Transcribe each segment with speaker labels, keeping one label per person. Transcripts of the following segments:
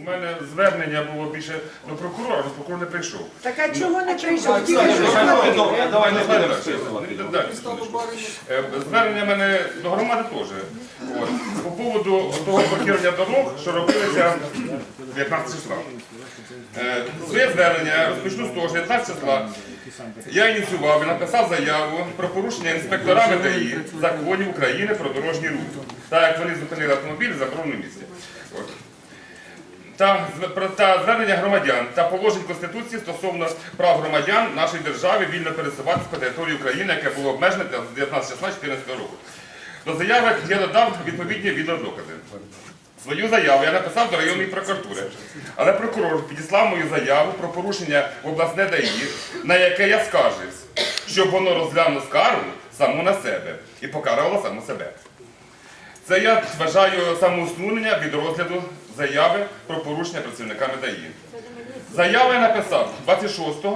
Speaker 1: У мене звернення було більше до прокурора, але прокурор не прийшов.
Speaker 2: Так а чого не прийшов? Що
Speaker 3: нехай давай не будемо списувати.
Speaker 1: далі. Е, Звернення в мене до громади теж. От. По поводу того блокування дорог, що робилися 19 числа. Е, Своє звернення розпочну з того, що 19 числа я ініціював і написав заяву про порушення інспекторами ДАІ законів України про дорожній рух, так як вони зупинили автомобіль в забороненому місці. От. Та, та звернення громадян та положень Конституції стосовно прав громадян в нашій державі вільно пересуватися по території України, яке було обмежене з 19 числа 2014 року. До заяви я додав відповідні відеодокази. Свою заяву я написав до районної прокуратури, але прокурор підіслав мою заяву про порушення в обласне ДАІ, на яке я скаржився, щоб воно розглянуло скаргу саму на себе і покарало саму себе. Це я вважаю самоусунення від розгляду заяви про порушення працівниками ДАІ. Заяву я написав 26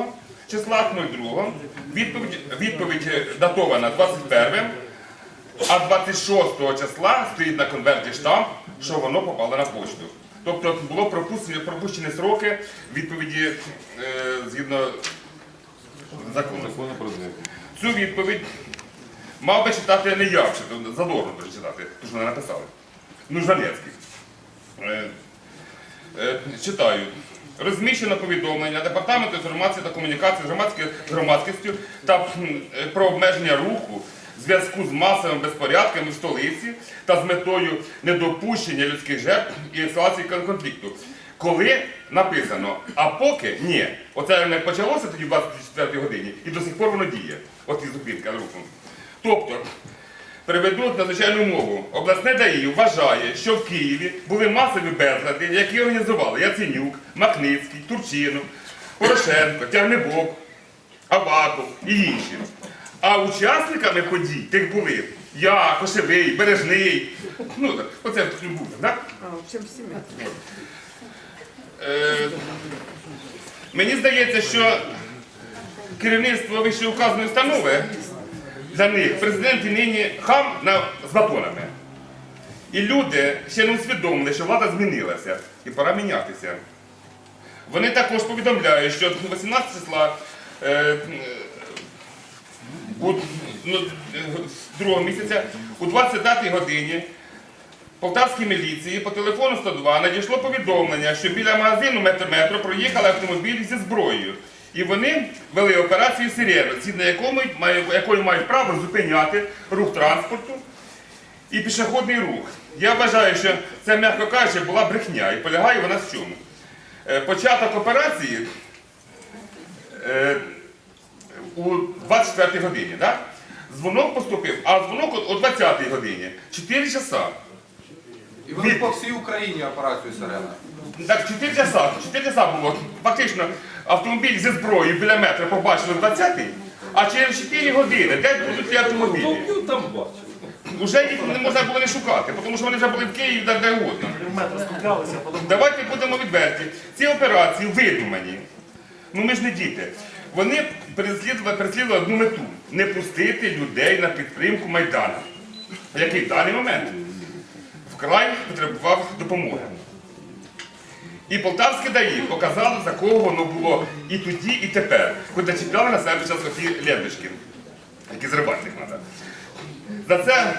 Speaker 1: числа 02, відповідь, відповідь датована 21, а 26 го числа стоїть на конверті штамп, що воно попало на почту. Тобто було пропущені, сроки відповіді е, згідно закону. Цю відповідь мав би читати не я, задорно би читати, тому що вони написали. Ну, Жанецький. Е, е, читаю. Розміщено повідомлення Департаменту інформації та комунікації з громадськістю та е, про обмеження руху в зв'язку з масовими безпорядками в столиці та з метою недопущення людських жертв і ескалації конфлікту. Коли написано, а поки ні. Оце не почалося тоді в 24 годині і до сих пор воно діє. От і зупинка руху. Тобто, Приведу надзвичайну мову. Обласне ДАІ вважає, що в Києві були масові безлади, які організували Яценюк, Макницький, Турчинов, Порошенко, Тягнебок, Аваков і інші. А учасниками подій тих були я, Кошевий, Бережний. Ну, так, оце тут був, так?
Speaker 2: А, в общем.
Speaker 1: Е, мені здається, що керівництво вищеуказаної установи для них президент і нині хам на, з батонами. І люди ще не усвідомили, що влада змінилася і пора мінятися. Вони також повідомляють, що 18 числа е, у, ну, другого місяця у 29 годині Полтавській міліції по телефону 102 надійшло повідомлення, що біля магазину метро проїхали автомобілі зі зброєю. І вони вели операцію «Сирена», згідно якої, мають право зупиняти рух транспорту і пішохідний рух. Я вважаю, що це, м'яко кажучи, була брехня і полягає вона в чому. Е, Початок операції е, у 24 годині? Дзвонок поступив, а дзвонок о- о 20 годині. 4 часа.
Speaker 3: І вони по всій Україні операцію «Сирена».
Speaker 1: Так, 4 часа, 4 часа було. Фактично, автомобіль зі зброєю біля метра побачили в 20-й, а через 4 години, де будуть ті автомобілі?
Speaker 3: там бачив.
Speaker 1: Уже їх не можна було не шукати, тому що вони вже були в Києві де, де угодно. Давайте будемо відверті. Ці операції видумані. Ну ми ж не діти. Вони переслідували, переслідували одну мету не пустити людей на підтримку Майдану, який в даний момент вкрай потребував допомоги. І полтавське ДАІ показало, за кого воно було і тоді, і тепер, коли чіпляли на себе час оті ленточки, які зривати їх треба. За це,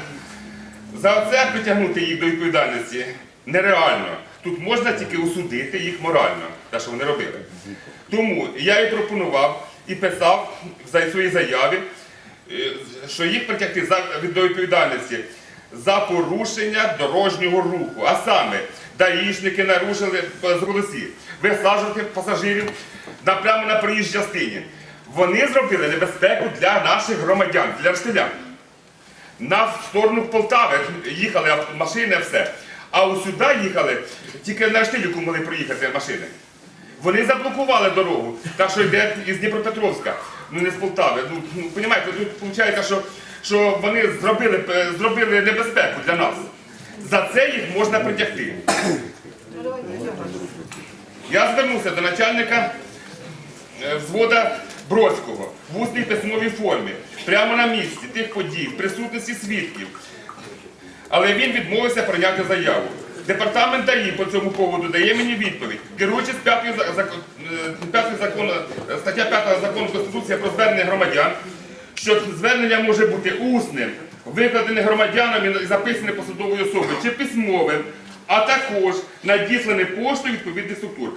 Speaker 1: за це притягнути їх до відповідальності нереально. Тут можна тільки осудити їх морально, те, що вони робили. Тому я і пропонував і писав в своїй заяві, е, що їх притягти до відповідальності за порушення дорожнього руху. А саме, даїшники нарушили з голосів, висаджувати пасажирів прямо на проїжджій частині. Вони зробили небезпеку для наших громадян, для штилян на сторону Полтави їхали машини, все. А у сюди їхали, тільки на штиліку могли проїхати машини. Вони заблокували дорогу, так що йде із Дніпропетровська, ну не з Полтави. Ну, ну понімаєте, тут виходить, що, що вони зробили, е, зробили небезпеку для нас. За це їх можна притягти. Я звернувся до начальника е, взвода Бродського в усній письмовій формі, прямо на місці тих подій, в присутності свідків. Але він відмовився прийняти заяву. Департамент ДАІ по цьому поводу дає мені відповідь. Керуючись п'ятою за- закон- п'ятою закону, е, стаття 5 закону Конституції про звернення громадян, що звернення може бути усним, викладене громадянам і записане посадовою особою чи письмовим, а також надіслане поштою відповідних структур.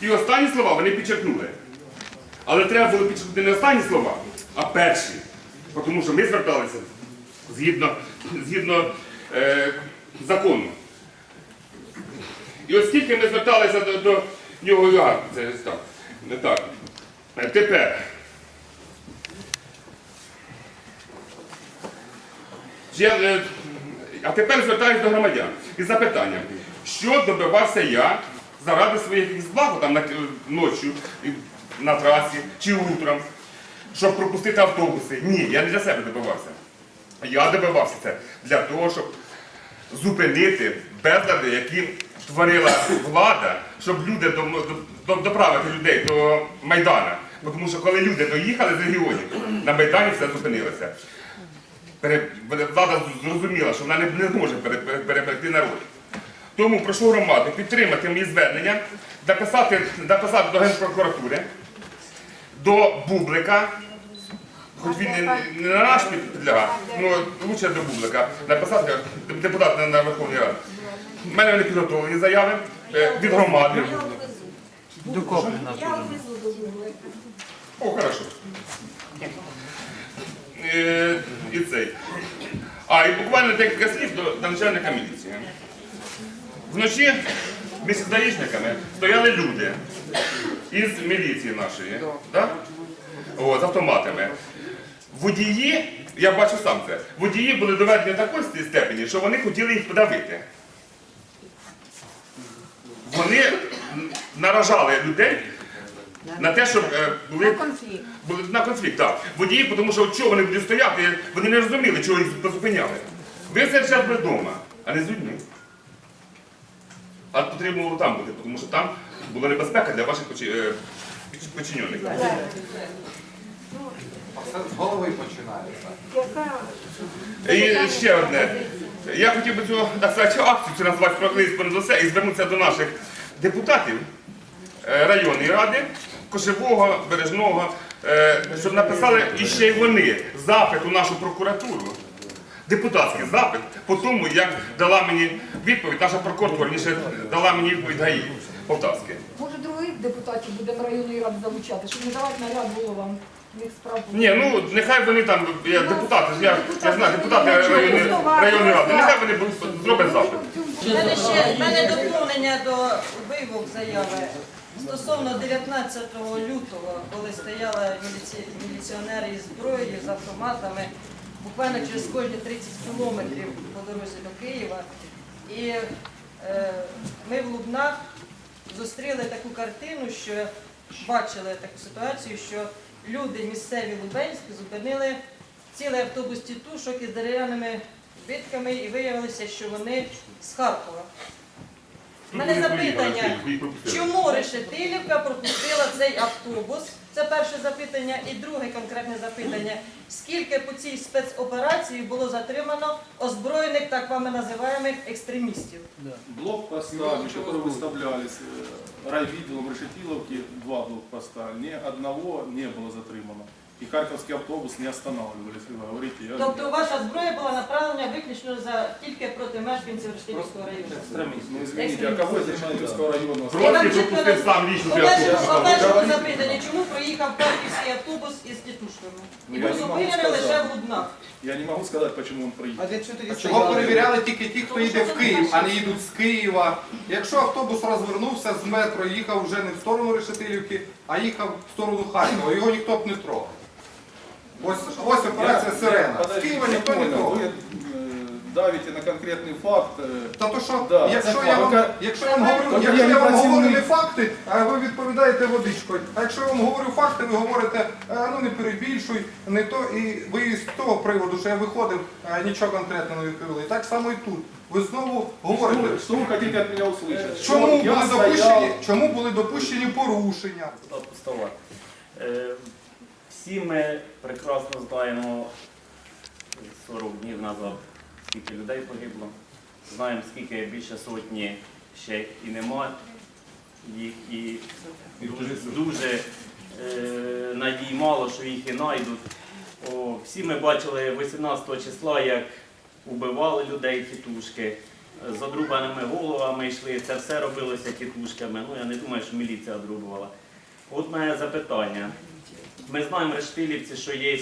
Speaker 1: І останні слова вони підчеркнули. Але треба було підчеркнути не останні слова, а перші. Тому що ми зверталися згідно, згідно е, закону. І оскільки ми зверталися до, до нього, це не так. Тепер. Я, е, а тепер звертаюся до громадян із запитанням, що добивався я заради своїх якихось благ там е, ночі, на трасі чи утром, щоб пропустити автобуси. Ні, я не для себе добивався. Я добивався це для того, щоб зупинити безлади, які створила влада, щоб люди до, до, доправити людей до Майдана. Тому що коли люди доїхали з регіонів, на Майдані все зупинилося. Влада зрозуміла, що вона не, не зможе пере- переберегти народ. Тому прошу громаду підтримати мої звернення, написати, написати до Генпрокуратури, до Бублика, хоч він не, не на наш підлягає, ну лучше до Бублика, написати депутат на, Верховній Раді. У мене вони підготовлені заяви е, від громади. О, хорошо. Е, і цей. А, і буквально декілька слів до, начальника міліції. Вночі між даїшниками стояли люди із міліції нашої, да? О, з автоматами. Водії, я бачу сам це, водії були доведені до такої степені, що вони хотіли їх подавити. Вони наражали людей на те, щоб е, були,
Speaker 2: конфлікт.
Speaker 1: Були на конфлікт. Так. Водії, тому що чого вони будуть стояти, вони не розуміли, чого їх позупиняли. Ви все час вдома, а не з людьми. А потрібно було там бути, тому що там була небезпека для ваших е.
Speaker 3: А все з голови починається.
Speaker 2: Яка
Speaker 1: І ще одне. Я хотів би цю акцію цю назвати «Справедливість понад усе» і звернутися до наших депутатів е, районної ради, Кошевого, Бережного, щоб написали іще й вони запит у нашу прокуратуру. Депутатський запит по тому, як дала мені відповідь, наша прокуратура раніше дала мені відповідь ГАІ Полтавське.
Speaker 4: Може, других депутатів будемо районної ради залучати, щоб не давати наряд головам.
Speaker 1: Ні, ну нехай вони там, я депутати, я, я знаю, депутати районної, ради, нехай вони будуть- зроблять запит.
Speaker 5: У мене ще в мене доповнення до вивок заяви. Стосовно 19 лютого, коли стояли міліці- міліціонери із зброєю, з автоматами, буквально через кожні 30 кілометрів по дорозі до Києва. І е, ми в Лубнах зустріли таку картину, що бачили таку ситуацію, що люди місцеві лубенські зупинили цілий автобус тітушок із дерев'яними битками і виявилося, що вони з Харкова. У мене запитання, чому Решетилівка пропустила цей автобус? Це перше запитання. І друге конкретне запитання. Скільки по цій спецоперації було затримано озброєних, так вами називаємих, екстремістів?
Speaker 6: Блокпоста, которые выставлялись э, райвідділом Решетиловки, два блокпоста, ни одного не было затримано. И Харьковский автобус не останавливали, если вы говорите. Я...
Speaker 5: Тобто ваша зброя була направлена виключно за тільки проти мешканців Решетилівського району?
Speaker 6: Экстремист. Ну извините, а кого из района?
Speaker 1: Трошки пропустив сам лічно
Speaker 5: По
Speaker 1: для
Speaker 5: по першому запитання, чому проїхав харківський автобус із тітушками? І
Speaker 6: Ну,
Speaker 5: був
Speaker 6: я не можу
Speaker 5: зупинений лише
Speaker 6: сказати.
Speaker 5: в Лубнах.
Speaker 6: Я не могу сказать, почему он проехал.
Speaker 3: А чого перевіряли тільки ті, хто йде в Київ, а не їдуть з Києва? Якщо автобус розвернувся з метро, їхав вже не в сторону Решетилівки, а їхав в сторону Харкова, його ніхто б не трогав. Ось, ось операція
Speaker 6: Я-
Speaker 3: Сирена. З
Speaker 6: Подождите,
Speaker 3: Києва
Speaker 6: я
Speaker 3: ніхто не
Speaker 6: понял.
Speaker 3: трогав.
Speaker 6: Вы э, давите на конкретный факт. э,
Speaker 3: Та то що,
Speaker 6: Да,
Speaker 3: якщо
Speaker 6: це
Speaker 3: я вам,
Speaker 6: факт.
Speaker 3: якщо я вам говорю,
Speaker 6: Тобто
Speaker 3: якщо
Speaker 6: я
Speaker 3: я
Speaker 6: не
Speaker 3: вам
Speaker 6: працівник.
Speaker 3: говорю не факти, а ви відповідаєте водичкою. А якщо я вам говорю факти, ви говорите, «Е, ну не перебільшуй, не то, і ви з того приводу, що я виходив, е, нічого конкретного не відповіли. І так само і тут. Ви знову говорите,
Speaker 6: Что, что вы хотите от меня услышать?
Speaker 3: чому
Speaker 6: Что я
Speaker 3: були
Speaker 6: стоял-
Speaker 3: допущені, чому були допущені порушення.
Speaker 7: пустова. Е, Всі ми прекрасно знаємо 40 днів назад, скільки людей погибло. знаємо, скільки більше сотні ще і нема їх, і дуже, дуже е, надій мало, що їх і знайдуть. О, всі ми бачили 18 числа, як убивали людей тітушки, з одрубаними головами йшли. Це все робилося тітушками. Ну я не думаю, що міліція одрубувала. От моє запитання. Ми знаємо рештилівці, що є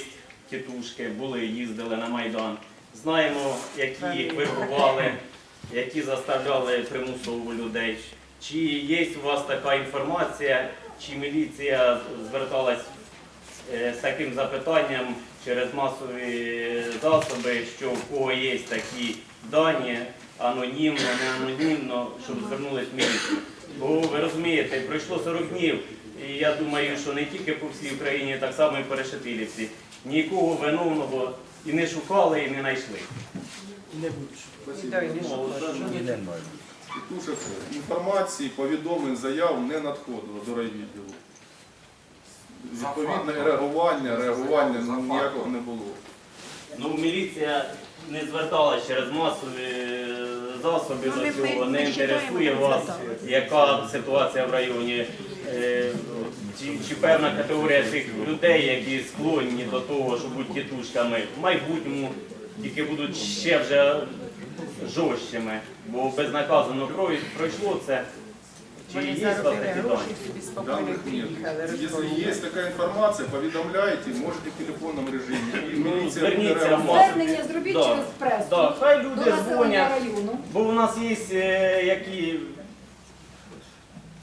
Speaker 7: тітушки, були, їздили на Майдан. Знаємо, які вибивали, які заставляли примусово людей. Чи є у вас така інформація, чи міліція зверталась е, з таким запитанням через масові засоби, що у кого є такі дані, анонімно, не анонімно, щоб звернулись в міліцію? Бо ви розумієте, пройшло 40 днів, і я думаю, що не тільки по всій Україні, так само і по Решетилівці. Нікого виновного і не шукали, і не знайшли.
Speaker 6: Тітушок інформації, повідомлень, заяв не надходило до райвідділу. Відповідне реагування, реагування ніякого не було.
Speaker 7: Ну, міліція не зверталася через масові е, засоби
Speaker 2: Ну,
Speaker 7: до цього, не інтересує вас, яка ситуація в районі, чи, чи певна категорія цих людей, які склонні до того, щоб бути тітушками, в майбутньому тільки будуть ще вже жорсткими, бо безнаказано прой- пройшло це. Чи є у вас такі дані?
Speaker 6: Данных нет. Если есть такая информация, поведомляйте, можете в телефонном режиме. И
Speaker 7: Ну, зверніться.
Speaker 4: Звернення зробіть
Speaker 7: Да.
Speaker 4: через пресу.
Speaker 7: Да, хай
Speaker 4: До
Speaker 7: люди дзвонять.
Speaker 4: району.
Speaker 7: Бо у нас є е, які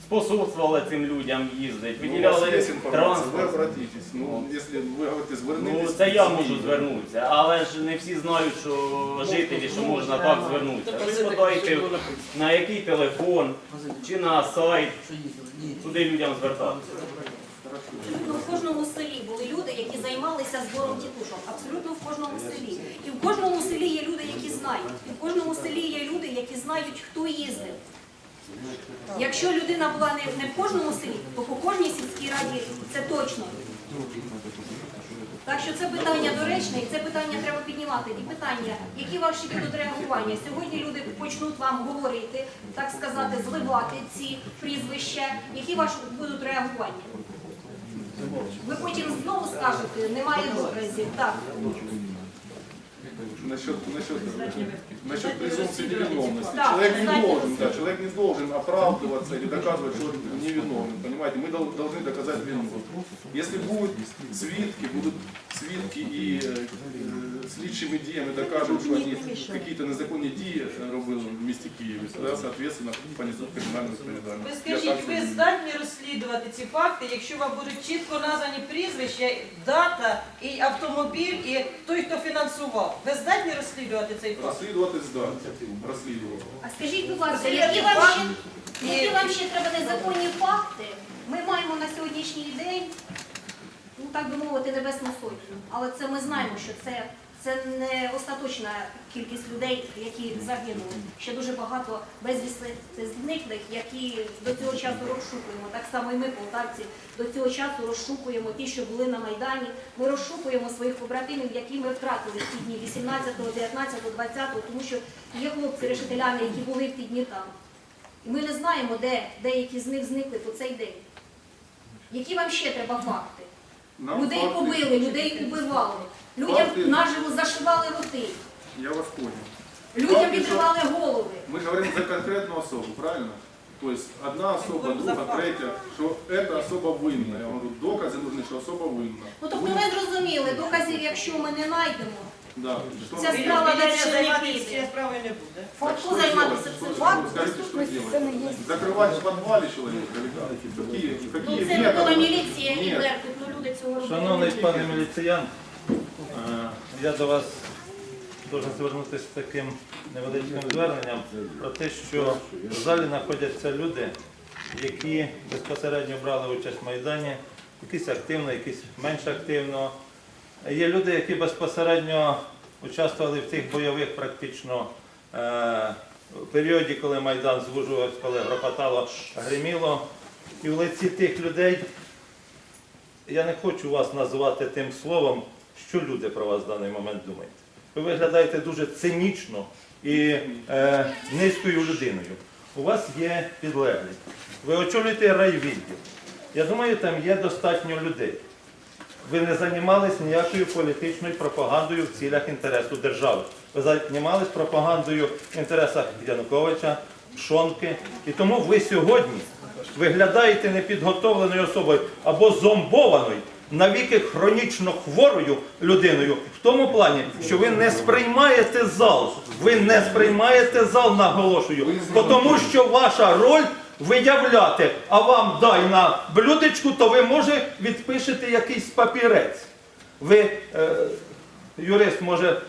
Speaker 7: способствували цим людям їздити,
Speaker 6: Ну,
Speaker 7: виділяли
Speaker 6: есть
Speaker 7: транспорт.
Speaker 6: обратитесь. Ну, если вы говорите,
Speaker 7: Ну, це я можу звернутися, але ж не всі знають, що жителі, що можна так звернутися. Ви подайте на який телефон чи на сайт, куди людям звертатися.
Speaker 8: В кожному селі були люди, які займалися збором тітушок. Абсолютно в кожному селі. І в кожному селі є люди, які знають. І в кожному селі є люди, які знають, хто їздив. Якщо людина була не, не в кожному селі, то по кожній сільській раді це точно. Так що це питання доречне, і це питання треба піднімати. І питання, які ваші будуть реагування? Сьогодні люди почнуть вам говорити, так сказати, зливати ці прізвища. Які ваші будуть реагування? Ви потім знову скажете, немає доказів. Так.
Speaker 6: Насчет, насчет, насчет презумпции невиновности.
Speaker 8: Да,
Speaker 6: человек не
Speaker 8: кстати,
Speaker 6: должен, да, человек не должен оправдываться или доказывать, что он невиновен. Понимаете, мы дол- должны доказать вину. Если будут свидки, будут свидки и э, э, слідчими діями докажуть, що вони какие-то незаконні дії е, робили в місті Києві, тогда, соответственно, понесуть кримінальну
Speaker 5: Ви
Speaker 6: відповідальність. Я
Speaker 5: скажіть,
Speaker 6: так
Speaker 5: ви
Speaker 6: думаю.
Speaker 5: здатні розслідувати ці факти, якщо вам будуть чітко названі прізвища, дата і автомобіль, і той, хто фінансував. Ви здатні розслідувати цей факт?
Speaker 6: Розслідувати Здатні. Розслідувати.
Speaker 8: А скажіть, будь ласка, які вам ще, які вам ще треба незаконні факти? Ми маємо на сьогоднішній день, ну так би мовити, небесну сотню. Але це ми знаємо, що це, це не остаточна кількість людей, які загинули. Ще дуже багато безвісти зниклих, які до цього часу розшукуємо. Так само і ми, полтавці, до цього часу розшукуємо ті, що були на Майдані. Ми розшукуємо своїх побратимів, які ми втратили в ті дні 18, 19, 20, тому що є хлопці решетиляни, які були в ті дні там. І ми не знаємо, де деякі з них зникли по цей день. Які вам ще треба факти? Людей побили, людей убивали, людям
Speaker 6: Факти-
Speaker 8: наживо зашивали роти,
Speaker 6: Я вас понял.
Speaker 8: людям
Speaker 6: Факти,
Speaker 8: відривали голови.
Speaker 6: Мы говорим за конкретную особу, правильно? То есть одна особа,
Speaker 5: говорим за
Speaker 6: друга,
Speaker 5: факт.
Speaker 6: третя, що эта особа винна. Я говорю, докази нужны, що особа винна.
Speaker 8: Ну тобто ми зрозуміли, доказів, якщо ми не знайдемо,
Speaker 6: Да. Что
Speaker 8: Ця
Speaker 6: вы-
Speaker 8: справа
Speaker 5: Міліція
Speaker 8: далі не
Speaker 5: займатися
Speaker 8: піде.
Speaker 5: цією справою не буде.
Speaker 6: Так
Speaker 8: хто
Speaker 6: что
Speaker 8: займатися
Speaker 6: делать?
Speaker 8: цим
Speaker 6: Что-
Speaker 8: фактом?
Speaker 6: Скажите, что
Speaker 4: Це не
Speaker 6: делать?
Speaker 4: є.
Speaker 6: Закрывать в подвале человека или как? Какие, какие
Speaker 8: ну це не була
Speaker 6: методы?
Speaker 8: міліція і
Speaker 6: Нет.
Speaker 8: Беркут, ну люди цього робити.
Speaker 9: Шановний
Speaker 8: не будуть.
Speaker 9: пане міліціян, е, я до вас должен звернутися з таким невеличким зверненням про те, що в залі знаходяться люди, які безпосередньо брали участь в Майдані, якісь активно, якісь менш активно. Є люди, які безпосередньо участвували в тих бойових практично е, періоді, коли Майдан звужувався, коли гропотало, гриміло. І в лиці тих людей я не хочу вас назвати тим словом, що люди про вас в даний момент думають. Ви виглядаєте дуже цинічно і е, низькою людиною. У вас є підлеглі. Ви очолюєте райвідділ. Я думаю, там є достатньо людей. Ви не займались ніякою політичною пропагандою в цілях інтересу держави. Ви займались пропагандою в інтересах Януковича, Пшонки. І тому ви сьогодні виглядаєте непідготовленою особою або зомбованою, навіки хронічно хворою людиною, в тому плані, що ви не сприймаєте зал. Ви не сприймаєте зал, наголошую. Тому що ваша роль виявляти, а вам дай на блюдечку, то ви може відпишете якийсь папірець. Ви, е, юрист, може,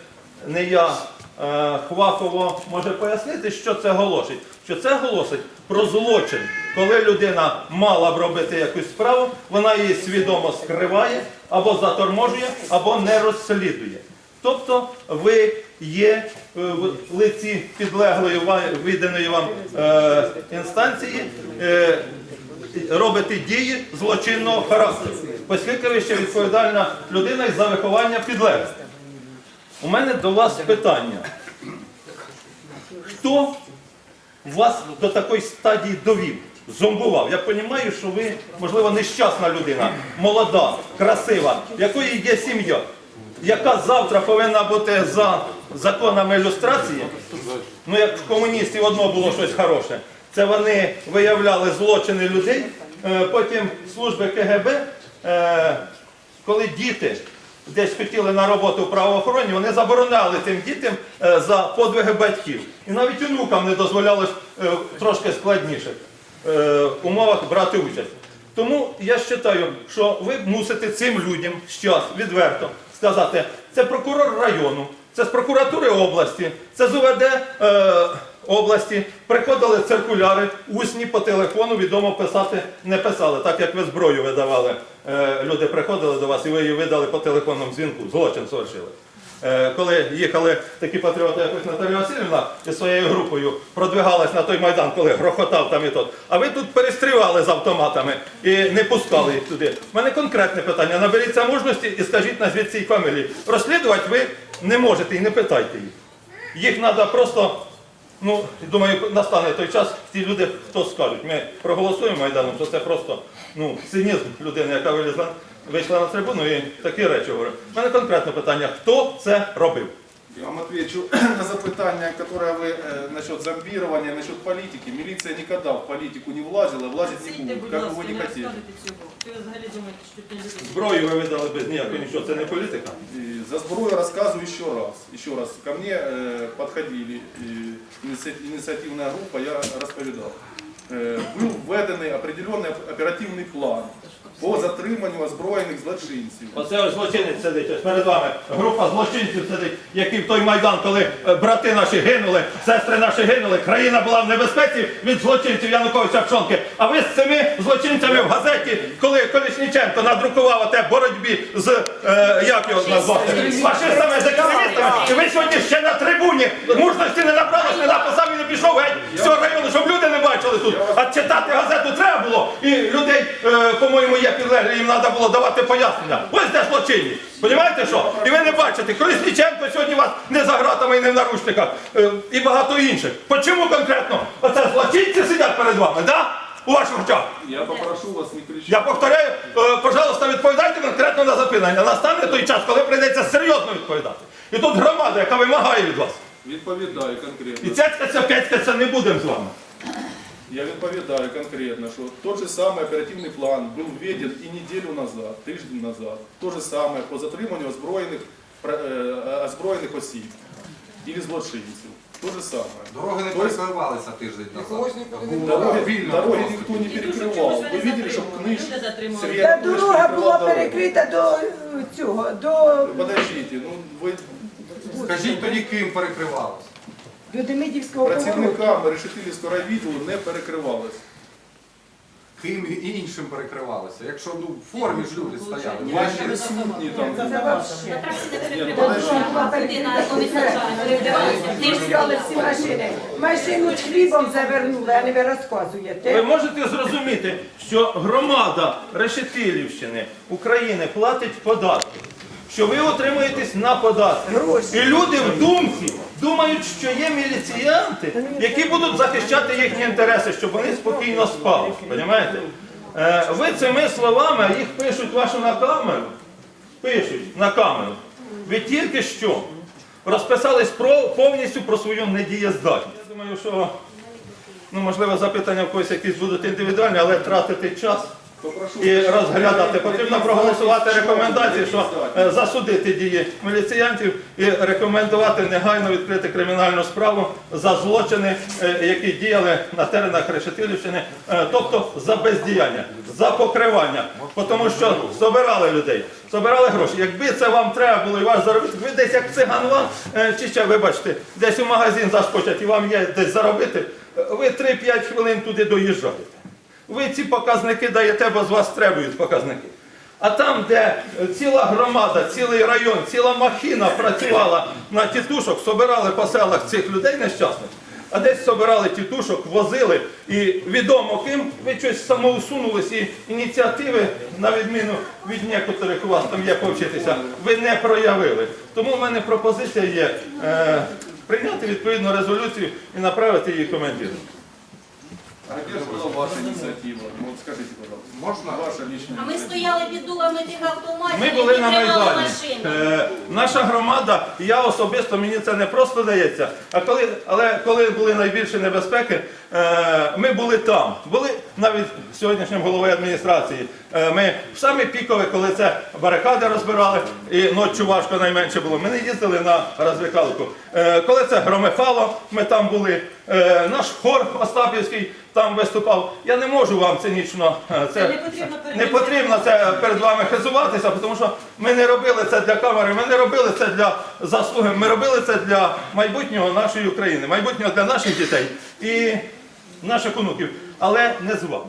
Speaker 9: не я, е, Хвахово може пояснити, що це голосить. Що це голосить про злочин, коли людина мала б робити якусь справу, вона її свідомо скриває, або заторможує, або не розслідує. Тобто ви є е, в лиці підлеглої відданої вам е, інстанції, е, робите дії злочинного характеру, оскільки ви ще відповідальна людина за виховання підлеглих. У мене до вас питання. Хто вас до такої стадії довів? Зомбував. Я розумію, що ви, можливо, нещасна людина, молода, красива, якої є сім'я, яка завтра повинна бути за законами ілюстрації. Ну, як в комуністів одно було щось хороше. Це вони виявляли злочини людей, е, потім служби КГБ, е, коли діти десь хотіли на роботу в правоохороні, вони забороняли тим дітям е, за подвиги батьків. І навіть онукам не дозволялось е, трошки складніших е, умовах брати участь. Тому я вважаю, що ви мусите цим людям щас відверто сказати, це прокурор району, це з прокуратури області, це з УВД області. Приходили циркуляри, усні по телефону, відомо писати не писали, так як ви зброю видавали. Е, люди приходили до вас і ви її видали по телефонному дзвінку, злочин совершили. Е, коли їхали такі патріоти, як Наталія Васильівна із своєю групою, продвигалась на той майдан, коли грохотав там і тот. А ви тут перестрівали з автоматами і не пускали їх туди. У мене конкретне питання. Наберіться мужності і скажіть назвіть цій фамілії. Розслідувати ви не можете і не питайте їх. Їх треба просто. Ну, думаю, настане той час, ті люди, хто скажуть, ми проголосуємо Майданом, що це просто ну, цинізм людини, яка вилізла, вийшла на трибуну і такі речі говорить. У мене конкретне питання, хто це робив?
Speaker 6: Я вам отвечу на запитання, которое вы э, насчет зомбирования, насчет политики. Милиция никогда в политику не влазила, влазить не
Speaker 5: Сидьте,
Speaker 6: будет,
Speaker 5: будь
Speaker 6: как бы
Speaker 5: ласка,
Speaker 6: вы не
Speaker 5: не
Speaker 6: хотели.
Speaker 5: розказуйте цього. Ви взагалі думаєте, що тут не люди.
Speaker 9: Зброю ви видали без ніякого нічого, це не політика.
Speaker 6: И за зброю рассказываю еще раз. Еще раз. Ко мне э, подходили э, инициативная инициативная группа, я расповедал. Э, был введений определенный оперативный план по затриманню озброєних злочинців.
Speaker 9: Оце ось злочинець сидить, ось перед вами група злочинців сидить, які в той майдан, коли е, брати наші гинули, сестри наші гинули, країна була в небезпеці від злочинців Януковича Пшонки. А ви з цими злочинцями в газеті, коли Колісніченко надрукував оте боротьбі з е, як його назвати, з фашистами з екстремістами, і ви сьогодні ще на трибуні мужності не набралось, не написав і не пішов геть з цього району, щоб люди не бачили тут. А читати газету треба було, і людей, е, по-моєму, є підлеглі, їм треба було давати пояснення. Ось де злочинність. Понімаєте що? І ви не бачите, Колісніченко сьогодні вас не за гратами і не в наручниках, е, і багато інших. Почому конкретно? Оце злочинці сидять перед вами, да? У ваших очах.
Speaker 6: Я попрошу вас не кричати.
Speaker 9: Я повторяю, е, пожалуйста, відповідайте конкретно на запитання. Настане той час, коли прийдеться серйозно відповідати. І тут громада, яка вимагає від вас.
Speaker 6: Відповідаю конкретно.
Speaker 9: І цяцькаться, п'яцькаться не будемо з вами.
Speaker 6: Я відповідаю конкретно, що тот же самий оперативний план був введен і неділю назад, тиждень назад. То же саме по затриманню озброєних, е, озброєних осіб і злочинців. То же саме.
Speaker 3: Дороги не перекривалися тиждень назад.
Speaker 6: Дороги,
Speaker 3: Вільно
Speaker 6: дороги ніхто не перекривав. Ви бачили, щоб книж
Speaker 2: Та дорога була перекрита до е, цього, до,
Speaker 6: Подождите, ну ви
Speaker 3: Скажіть тоді, ким перекривалося?
Speaker 2: До Демидівського повороту.
Speaker 6: працівниками решетилівського райвідділу не перекривалось.
Speaker 3: Ким і іншим перекривалося? Якщо ну, в формі ж люди стояли. Ваші
Speaker 6: присутні там.
Speaker 2: Це.
Speaker 8: На трасі не перекривали,
Speaker 2: всі машини. Машину з хлібом завернули, а не ви розказуєте.
Speaker 9: Ви можете зрозуміти, що громада Решетилівщини України платить податки. Що ви утримуєтесь на податки. І люди в думці думають, що є міліціянти, які будуть захищати їхні інтереси, щоб вони спокійно спали. Понімаєте? Е, Ви цими словами їх пишуть вашу на камеру. Пишуть на камеру. Ви тільки що розписались про, повністю про свою недієздатність. Я думаю, що ну, можливо запитання в когось якісь будуть індивідуальні, але тратити час і розглядати. Потрібно проголосувати рекомендації, що е, засудити дії міліціянтів і рекомендувати негайно відкрити кримінальну справу за злочини, е, які діяли на теренах Решетилівщини, е, тобто за бездіяння, за покривання, тому що собирали людей, собирали гроші. Якби це вам треба було і ваш заробити, ви десь як циган вам, чи ще, вибачте, десь у магазин заскочать і вам є десь заробити, ви 3-5 хвилин туди доїжджаєте. Ви ці показники даєте, бо з вас требують показники. А там, де е, ціла громада, цілий район, ціла махіна працювала на тітушок, собирали по селах цих людей нещасних, а десь собирали тітушок, возили і відомо ким, ви щось самоусунулись і ініціативи, на відміну від некоторих у вас там є повчитися, ви не проявили. Тому в мене пропозиція є е, прийняти відповідну резолюцію і направити її командиру.
Speaker 6: А где же была ваша инициатива? Ну, вот скажите, пожалуйста.
Speaker 3: Можна?
Speaker 6: Ваша личная
Speaker 8: А ми стояли під дулами тих автоматів,
Speaker 9: Ми
Speaker 8: які
Speaker 9: були на
Speaker 8: тримали
Speaker 9: Майдані.
Speaker 8: машини.
Speaker 9: Е, наша громада, і я особисто мені це не просто дається, а коли, але коли були найбільші небезпеки, е, ми були там. Були навіть сьогоднішнім головою адміністрації. Е, ми в самі пікові, коли це барикади розбирали, і ночі важко найменше було. Ми не їздили на розвикалку. Е, коли це громихало, ми там були. Е, наш хор Остапівський там виступав. Я не можу вам цинічно е, це
Speaker 5: Не потрібно
Speaker 9: не потрібно це перед вами хизуватися, тому що ми не робили це для камери, ми не робили це для заслуги, ми робили це для майбутнього нашої України, майбутнього для наших дітей і наших онуків, але не з вами.